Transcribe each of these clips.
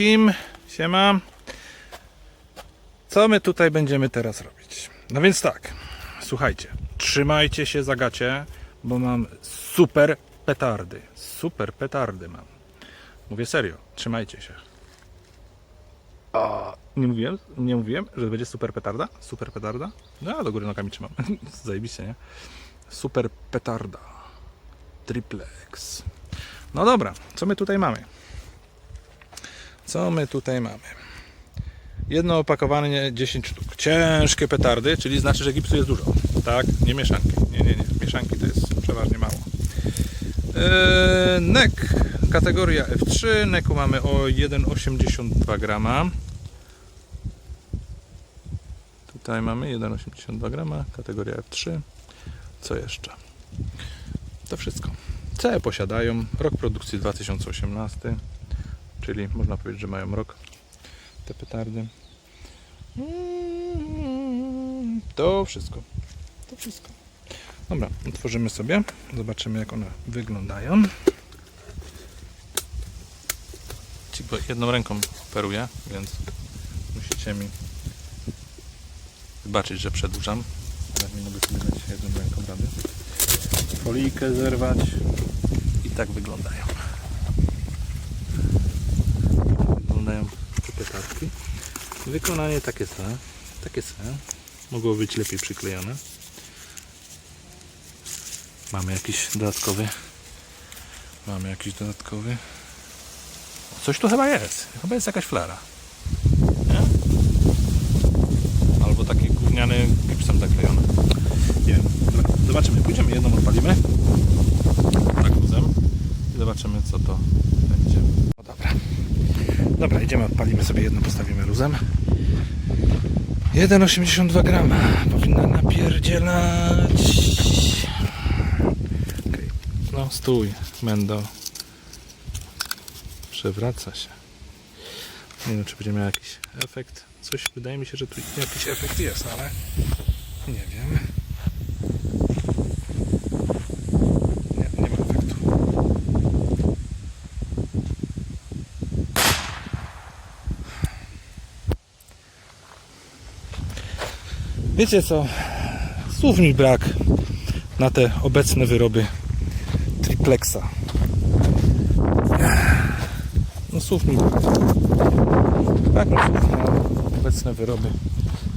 Im, siema. Co my tutaj będziemy teraz robić? No więc tak, słuchajcie, trzymajcie się za gacie, bo mam super petardy. Super petardy mam. Mówię serio, trzymajcie się. O, nie mówiłem, nie mówiłem, że będzie super petarda? Super petarda? No, do góry nogami trzymam. Zajebiście, nie? Super petarda. Triplex. No dobra, co my tutaj mamy? Co my tutaj mamy? Jedno opakowanie 10 sztuk. Ciężkie petardy, czyli znaczy, że gipsu jest dużo. Tak? Nie mieszanki. Nie, nie, nie. Mieszanki to jest przeważnie mało. Eee, NEC kategoria F3. NECu mamy o 1,82 grama. Tutaj mamy 1,82 grama, kategoria F3. Co jeszcze? To wszystko. CE posiadają. Rok produkcji 2018 czyli można powiedzieć, że mają rok te petardy. To wszystko. To wszystko. Dobra, otworzymy sobie. Zobaczymy jak one wyglądają. Ci, bo jedną ręką operuję, więc musicie mi wybaczyć, że przedłużam. Ale mogę sobie dać jedną ręką rady. Folijkę zerwać i tak wyglądają petarki. Wykonanie takie se, takie se. Mogło być lepiej przyklejone. Mamy jakiś dodatkowy. Mamy jakiś dodatkowy. Coś tu chyba jest. Chyba jest jakaś flara. Nie? Albo taki gówniany gipsem zaklejony. Nie wiem. Zobaczymy. Pójdziemy jedną odpalimy. Tak luzem. I zobaczymy co to będzie. No dobra. Dobra, idziemy, odpalimy sobie jedno, postawimy luzem. 1,82 grama. Powinna napierdzielać. Okej. No, stój, Mendo. Przewraca się. Nie wiem, czy będzie miał jakiś efekt. Coś, wydaje mi się, że tu jakiś efekt jest, ale nie wiem. Nie, nie ma efektu. Wiecie co? Słów mi brak na te obecne wyroby triplexa. No słów mi brak. Słów na obecne wyroby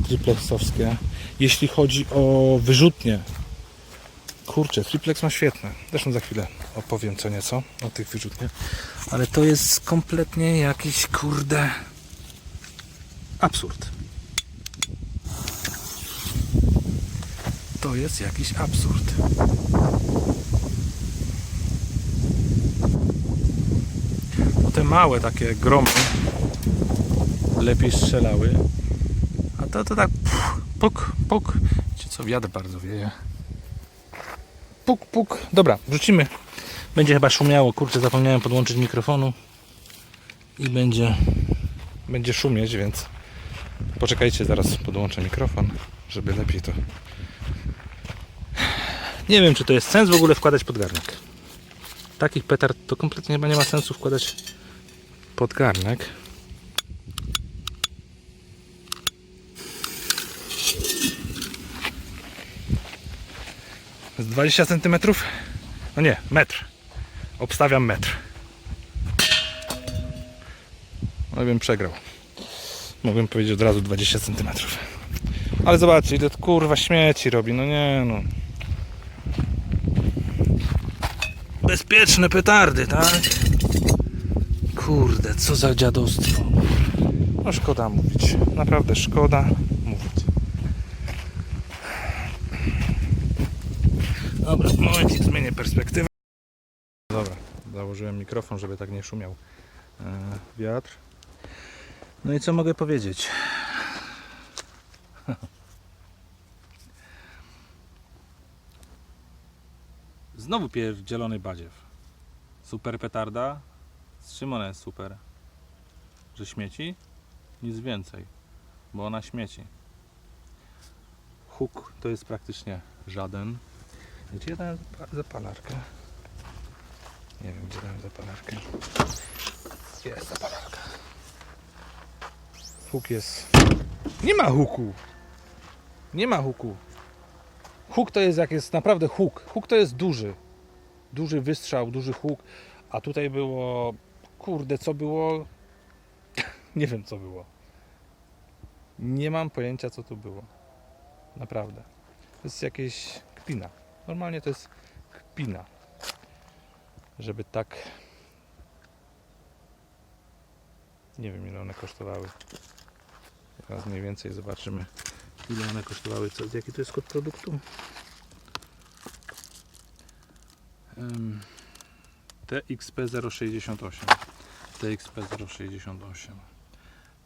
triplexowskie. Jeśli chodzi o wyrzutnie. Kurczę, triplex ma świetne. Zresztą za chwilę opowiem co nieco o tych wyrzutniach. Ale to jest kompletnie jakiś kurde absurd. To jest jakiś absurd. No te małe takie gromy lepiej strzelały. A to to tak puk, puk. Wiecie co, wiatr bardzo wieje. Puk, puk. Dobra, wrzucimy. Będzie chyba szumiało. Kurczę, zapomniałem podłączyć mikrofonu. I będzie, będzie szumieć, więc poczekajcie, zaraz podłączę mikrofon, żeby lepiej to nie wiem, czy to jest sens w ogóle wkładać pod garnek. Takich petard to kompletnie chyba nie ma sensu wkładać pod garnek. Z 20 cm? No nie, metr. Obstawiam metr. No bym przegrał. Mogłem powiedzieć od razu 20 cm. Ale zobaczcie, ile to kurwa śmieci robi. No nie no. Bezpieczne petardy, tak? Kurde, co za dziadostwo. No szkoda mówić. Naprawdę szkoda mówić. Dobra, momencik zmienię perspektywę. Dobra, założyłem mikrofon, żeby tak nie szumiał e, wiatr. No i co mogę powiedzieć? Znowu pierdzielony badziew. Super petarda. Ona jest super? Że śmieci? Nic więcej. Bo ona śmieci. Huk to jest praktycznie żaden. Gdzie dałem zapa- zapalarkę? Nie wiem, gdzie dałem zapalarkę. Jest zapalarka. Huk jest. Nie ma huku! Nie ma huku. Huk to jest jak jest naprawdę huk. Huk to jest duży. Duży wystrzał, duży huk. A tutaj było. Kurde, co było? Nie wiem, co było. Nie mam pojęcia, co tu było. Naprawdę. To jest jakieś kpina. Normalnie to jest kpina. Żeby tak. Nie wiem, ile one kosztowały. Teraz mniej więcej zobaczymy, ile one kosztowały. Co, jaki to jest kod produktu? Em, TXP068. TXP068.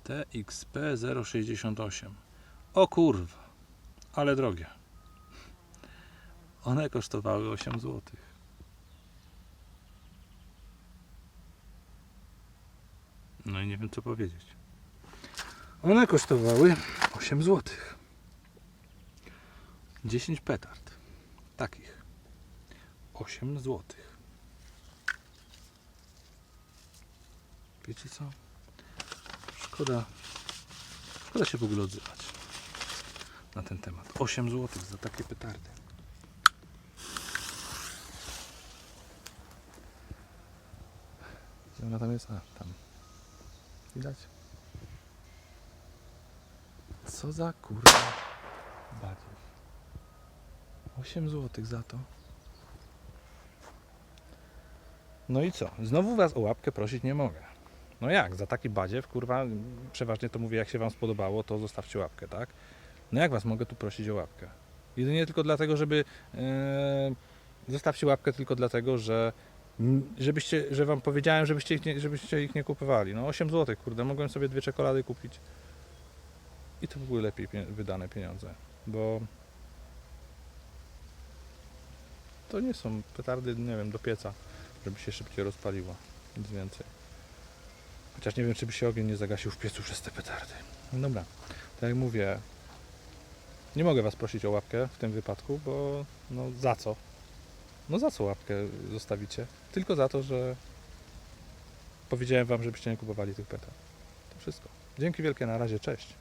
TXP068. O kurwa, ale drogie. One kosztowały 8 zł. No i nie wiem co powiedzieć. One kosztowały 8 zł. 10 petard. Takich. 8 zł. Wiecie co? Szkoda. Szkoda się w ogóle odzywać na ten temat. 8 zł za takie petardy. Gdzie ona tam jest? A, tam. Widać? Co za kurwa badziew. 8 zł za to. No i co? Znowu was o łapkę prosić nie mogę. No jak? Za taki badziew, kurwa, przeważnie to mówię, jak się wam spodobało, to zostawcie łapkę, tak? No jak was mogę tu prosić o łapkę? Jedynie tylko dlatego, żeby... E, zostawcie łapkę tylko dlatego, że żebyście, że wam powiedziałem, żebyście ich nie, żebyście ich nie kupowali. No 8 zł, kurde, mogłem sobie dwie czekolady kupić. I to były lepiej pie- wydane pieniądze, bo to nie są petardy, nie wiem, do pieca, żeby się szybciej rozpaliło. Nic więcej. Chociaż nie wiem, czy by się ogień nie zagasił w piecu przez te petardy. No dobra, tak jak mówię, nie mogę was prosić o łapkę w tym wypadku, bo no za co? No za co łapkę zostawicie? Tylko za to, że powiedziałem wam, żebyście nie kupowali tych petard. To wszystko. Dzięki wielkie, na razie, cześć.